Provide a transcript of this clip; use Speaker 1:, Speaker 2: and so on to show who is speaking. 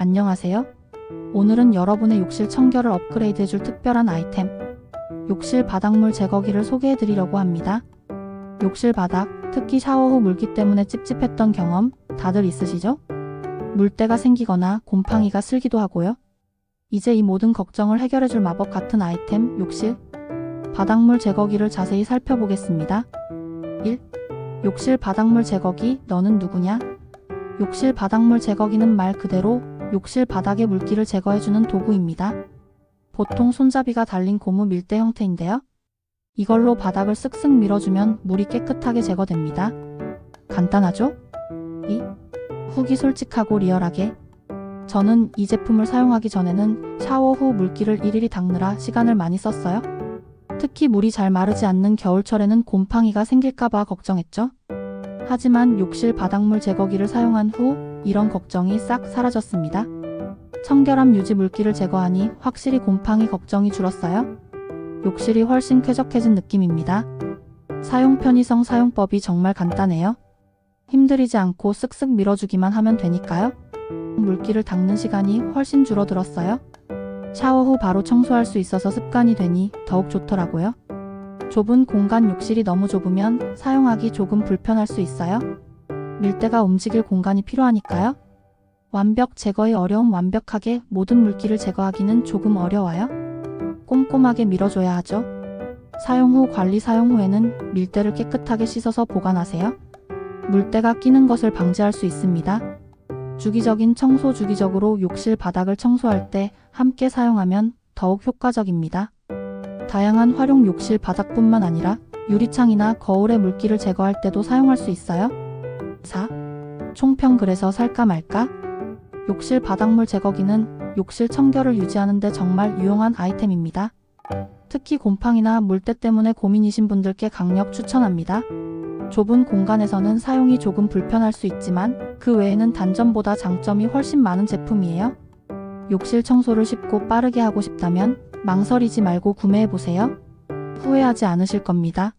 Speaker 1: 안녕하세요. 오늘은 여러분의 욕실 청결을 업그레이드 해줄 특별한 아이템, 욕실 바닥물 제거기를 소개해 드리려고 합니다. 욕실 바닥, 특히 샤워 후 물기 때문에 찝찝했던 경험 다들 있으시죠? 물때가 생기거나 곰팡이가 슬기도 하고요. 이제 이 모든 걱정을 해결해 줄 마법 같은 아이템, 욕실 바닥물 제거기를 자세히 살펴보겠습니다. 1. 욕실 바닥물 제거기, 너는 누구냐? 욕실 바닥물 제거기는 말 그대로 욕실 바닥의 물기를 제거해주는 도구입니다. 보통 손잡이가 달린 고무 밀대 형태인데요. 이걸로 바닥을 쓱쓱 밀어주면 물이 깨끗하게 제거됩니다. 간단하죠? 2. 후기 솔직하고 리얼하게. 저는 이 제품을 사용하기 전에는 샤워 후 물기를 일일이 닦느라 시간을 많이 썼어요. 특히 물이 잘 마르지 않는 겨울철에는 곰팡이가 생길까봐 걱정했죠. 하지만 욕실 바닥물 제거기를 사용한 후 이런 걱정이 싹 사라졌습니다. 청결함 유지 물기를 제거하니 확실히 곰팡이 걱정이 줄었어요. 욕실이 훨씬 쾌적해진 느낌입니다. 사용 편의성 사용법이 정말 간단해요. 힘들이지 않고 쓱쓱 밀어주기만 하면 되니까요. 물기를 닦는 시간이 훨씬 줄어들었어요. 샤워 후 바로 청소할 수 있어서 습관이 되니 더욱 좋더라고요. 좁은 공간 욕실이 너무 좁으면 사용하기 조금 불편할 수 있어요. 밀대가 움직일 공간이 필요하니까요. 완벽 제거의 어려움 완벽하게 모든 물기를 제거하기는 조금 어려워요. 꼼꼼하게 밀어줘야 하죠. 사용 후 관리 사용 후에는 밀대를 깨끗하게 씻어서 보관하세요. 물때가 끼는 것을 방지할 수 있습니다. 주기적인 청소 주기적으로 욕실 바닥을 청소할 때 함께 사용하면 더욱 효과적입니다. 다양한 활용 욕실 바닥뿐만 아니라 유리창이나 거울의 물기를 제거할 때도 사용할 수 있어요. 4. 총평 그래서 살까 말까? 욕실 바닥물 제거기는 욕실 청결을 유지하는 데 정말 유용한 아이템입니다. 특히 곰팡이나 물때 때문에 고민이신 분들께 강력 추천합니다. 좁은 공간에서는 사용이 조금 불편할 수 있지만 그 외에는 단점보다 장점이 훨씬 많은 제품이에요. 욕실 청소를 쉽고 빠르게 하고 싶다면 망설이지 말고 구매해보세요. 후회하지 않으실 겁니다.